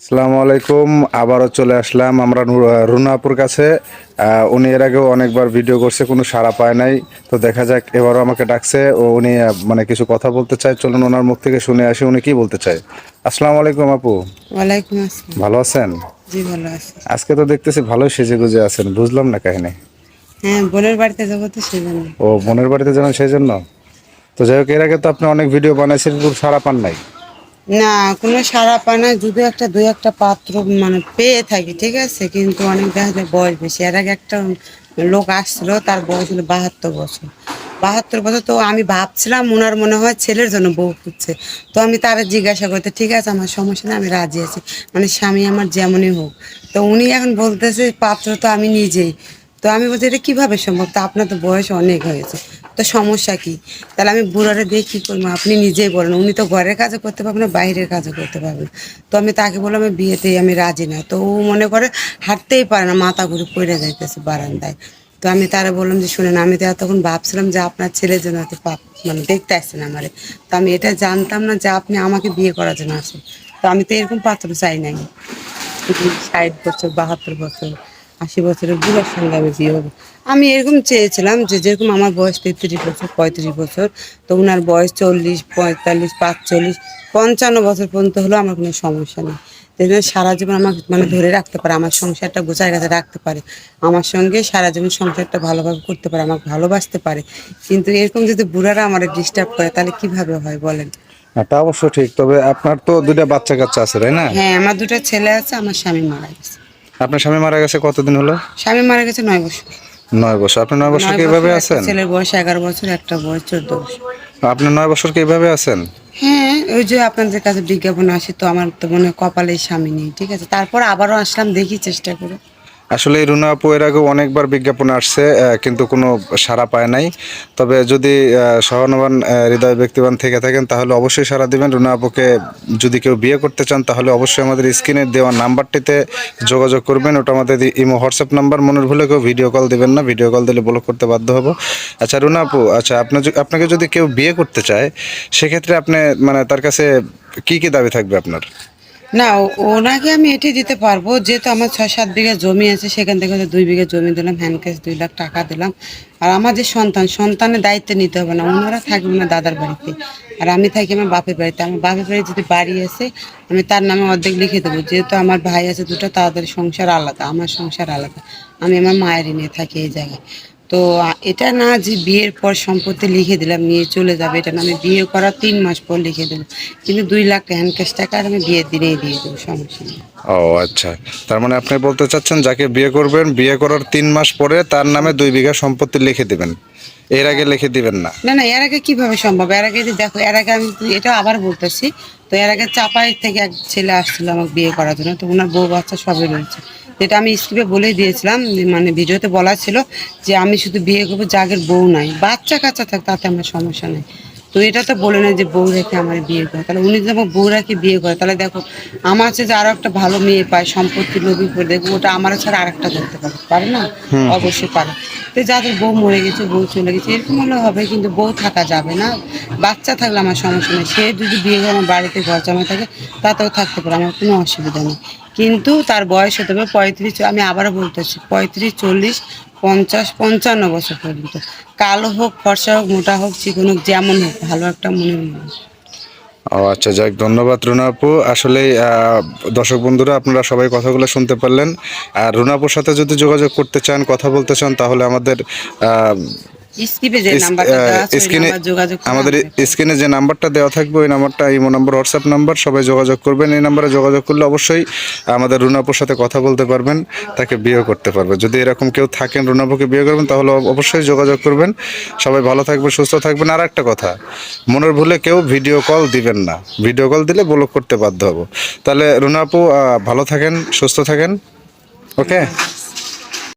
আসসালামু আলাইকুম আবারও চলে আসলাম আমরা রুনাপুর কাছে। উনি এর আগেও অনেকবার ভিডিও করছে কোনো সাড়া পায় নাই। তো দেখা যাক এবারও আমাকে ডাকছে ও উনি মানে কিছু কথা বলতে চায়। চলুন ওনার মুখ থেকে শুনে আসি উনি কি বলতে চায়। আসসালামু আলাইকুম আপু। ওয়ালাইকুম আসসালাম। ভালো আছেন? জি ভালো আছি। আজকে তো দেখতেছি ভালোই সেজে গুজে আছেন বুঝলাম না কাহিনী। হ্যাঁ বোনের বাড়িতে যাব তো সেই জন্য ও বোনের বাড়িতে যাবেন সেই জন্য তো যাই হোক এর আগে তো আপনি অনেক ভিডিও বানাইছেন সাড়া পান নাই। না, কোনো সারা পায় না, যদি একটা দুই একটা পাত্র মানে পেয়ে থাকি, ঠিক আছে? কিন্তু অনেক দেখা যায় বয়স বেশি। এর আগে একটা লোক আসছিল, তার বয়স হলো বাহাত্তর বছর। বাহাত্তর বছর তো আমি ভাবছিলাম ওনার মনে হয় ছেলের জন্য বউ খুঁজছে। তো আমি তারা জিজ্ঞাসা করতে ঠিক আছে, আমার সমস্যা না আমি রাজি আছি। মানে স্বামী আমার যেমনই হোক। তো উনি এখন বলতেছে, পাত্র তো আমি নিজেই। তো আমি বলছি, এটা কীভাবে সম্ভব? তা আপনার তো বয়স অনেক হয়েছে তো সমস্যা কি? তাহলে আমি বুড়ারে দিয়ে কী করব? আপনি নিজেই বলেন। উনি তো ঘরের কাজও করতে পারবেন না, বাইরের কাজও করতে পারবেন। তো আমি তাকে বললাম, আমি বিয়েতেই আমি রাজি না। তো ও মনে করে হাঁটতেই পারে না, মাথা ঘুরে পড়ে যাইতেছে বারান্দায়। তো আমি তারা বললাম যে, শুনেন, আমি তো তখন ভাবছিলাম যে আপনার ছেলের জন্য এত পাপ মানে দেখতে আসছেন আমারে। তো আমি এটা জানতাম না যে আপনি আমাকে বিয়ে করার জন্য আসেন তো আমি তো এরকম পাত্র চাই নাই। ষাট বছর, বাহাত্তর বছর। আশি বছরের বুড়ার সঙ্গে আমি বিয়ে হব। আমি এরকম চেয়েছিলাম যে যেরকম আমার বয়স তেত্রিশ বছর পঁয়ত্রিশ বছর তো ওনার বয়স চল্লিশ পঁয়তাল্লিশ পাঁচচল্লিশ পঞ্চান্ন বছর পর্যন্ত হলেও আমার কোনো সমস্যা নেই। যেন সারা জীবন আমাকে মানে ধরে রাখতে পারে আমার সংসারটা গোছায় গাছে রাখতে পারে আমার সঙ্গে সারা জীবন সংসারটা ভালোভাবে করতে পারে আমাকে ভালোবাসতে পারে। কিন্তু এরকম যদি বুড়ারা আমার ডিস্টার্ব করে তাহলে কীভাবে হয় বলেন? তা অবশ্য ঠিক তবে আপনার তো দুইটা বাচ্চা কাচ্চা আছে তাই না? হ্যাঁ আমার দুটো ছেলে আছে আমার স্বামী মারা গেছে। আপনার স্বামী মারা গেছে কতদিন হলো? স্বামী মারা গেছে নয় বছর। নয় বছর। আপনি নয় বছর কীভাবে কি আছেন? ছেলের বয়স এগারো বছর একটা বয়স চোদ্দ বছর। আপনি নয় বছর কি এইভাবে আছেন? হ্যাঁ ওই যে আপনাদের কাছে বিজ্ঞাপন আসে তো আমার তো মনে হয় কপালে স্বামী নেই ঠিক আছে? তারপর আবারও আসলাম দেখি চেষ্টা করে। আসলে রুনা আপু এর আগেও অনেকবার বিজ্ঞাপন আসছে কিন্তু কোনো সাড়া পায় নাই। তবে যদি সহানুবান হৃদয় ব্যক্তিবান থেকে থাকেন, তাহলে অবশ্যই সাড়া দিবেন। রুনা আপুকে যদি কেউ বিয়ে করতে চান, তাহলে অবশ্যই আমাদের স্ক্রিনে দেওয়া নাম্বারটিতে যোগাযোগ করবেন। ওটা আমাদের ইমো, হোয়াটসঅ্যাপ নাম্বার। মনের ভুলে কেউ ভিডিও কল দিবেন না। ভিডিও কল দিলে ব্লক করতে বাধ্য হব। আচ্ছা রুনা আপু আচ্ছা আপনার আপনাকে যদি কেউ বিয়ে করতে চায়, সেক্ষেত্রে আপনি মানে তার কাছে কি কি দাবি থাকবে আপনার? না ওনাকে আমি এটি দিতে পারব, যেহেতু আমার ছয় সাত বিঘা জমি আছে, সেখান থেকে হয়তো দুই বিঘা জমি দিলাম হ্যান্ড ক্যাশ দুই লাখ টাকা দিলাম। আর আমার যে সন্তান, সন্তানের দায়িত্ব নিতে হবে না ওনারা থাকবে না দাদার বাড়িতে। আর আমি থাকি আমার বাপের বাড়িতে, আমার বাপের বাড়ি যদি বাড়ি আছে, আমি তার নামে অর্ধেক লিখে দেবো, যেহেতু আমার ভাই আছে দুটো, তাদের সংসার আলাদা, আমার সংসার আলাদা। আমি আমার মায়ের নিয়ে থাকি এই জায়গায়। তো এটা না যে বিয়ের পর সম্পত্তি লিখে দিলাম নিয়ে চলে যাবে এটা না। আমি বিয়ে করার তিন মাস পর লিখে দেবো। কিন্তু দুই লাখ হ্যান্ড ক্যাশ টাকা আর আমি বিয়ের দিনেই দিয়ে দেবো সমস্যা নেই। ও আচ্ছা। তার মানে আপনি বলতে চাচ্ছেন যাকে বিয়ে করবেন বিয়ে করার তিন মাস পরে তার নামে দুই বিঘা সম্পত্তি লিখে দিবেন। এর আগে লিখে দিবেন না। না না এর আগে কীভাবে সম্ভব? এর আগে যে দেখো এর আগে আমি এটা আবার বলতেছি তো এর আগে চাপাই থেকে এক ছেলে আসছিল আমাকে বিয়ে করার জন্য তো ওনার বউ বাচ্চা সবই রয়েছে। যেটা আমি স্ক্রিপে বলে দিয়েছিলাম মানে ভিডিওতে বলা ছিল যে আমি শুধু বিয়ে করব যাগের বউ নাই। বাচ্চা কাচ্চা থাক তাতে আমার সমস্যা নেই। তো এটা তো বলে না যে বউ রেখে আমার বিয়ে করে। তাহলে উনি যদি আমার বউ রেখে বিয়ে করে তাহলে দেখো আমার হচ্ছে যে আরও একটা ভালো মেয়ে পায় সম্পত্তি লোভী করে দেখব ওটা আমার ছাড়া আরেকটা করতে পারে। পারে না? অবশ্যই পারে। তো যাদের বউ মরে গেছে বউ চলে গেছে এরকম হলে হবে কিন্তু বউ থাকা যাবে না। বাচ্চা থাকলে আমার সমস্যা নেই। সে যদি বিয়ে করে আমার বাড়িতে ঘর জমা থাকে তাতেও থাকতে পারে আমার কোনো অসুবিধা নেই। কিন্তু তার বয়স হতে হবে পঁয়ত্রিশ, আমি আবারও বলতেছি, পঁয়ত্রিশ, চল্লিশ, পঞ্চাশ, পঞ্চান্ন বছর পর্যন্ত। কালো হোক, ফর্সা হোক, মোটা হোক, চিকন হোক, যেমন হোক, ভালো একটা মনের মানুষ ও আচ্ছা যাক, ধন্যবাদ রুনা আপু। আসলে দর্শক বন্ধুরা, আপনারা সবাই কথাগুলো শুনতে পারলেন। আর রুনা আপুর সাথে যদি যোগাযোগ করতে চান, কথা বলতে চান, তাহলে আমাদের আমাদের স্ক্রিনে যে নাম্বারটা দেওয়া থাকবে ওই নাম্বারটা ইমো নাম্বার হোয়াটসঅ্যাপ নাম্বার সবাই যোগাযোগ করবেন। এই নাম্বারে যোগাযোগ করলে অবশ্যই আমাদের রুনাপুর সাথে কথা বলতে পারবেন তাকে বিয়ে করতে পারবে যদি এরকম কেউ থাকেন রুনাপুকে বিয়ে করবেন তাহলে অবশ্যই যোগাযোগ করবেন। সবাই ভালো থাকবে সুস্থ থাকবেন। আর একটা কথা মনের ভুলে কেউ ভিডিও কল দিবেন না। ভিডিও কল দিলে ব্লক করতে বাধ্য হব। তাহলে রুনাপু ভালো থাকেন সুস্থ থাকেন। ওকে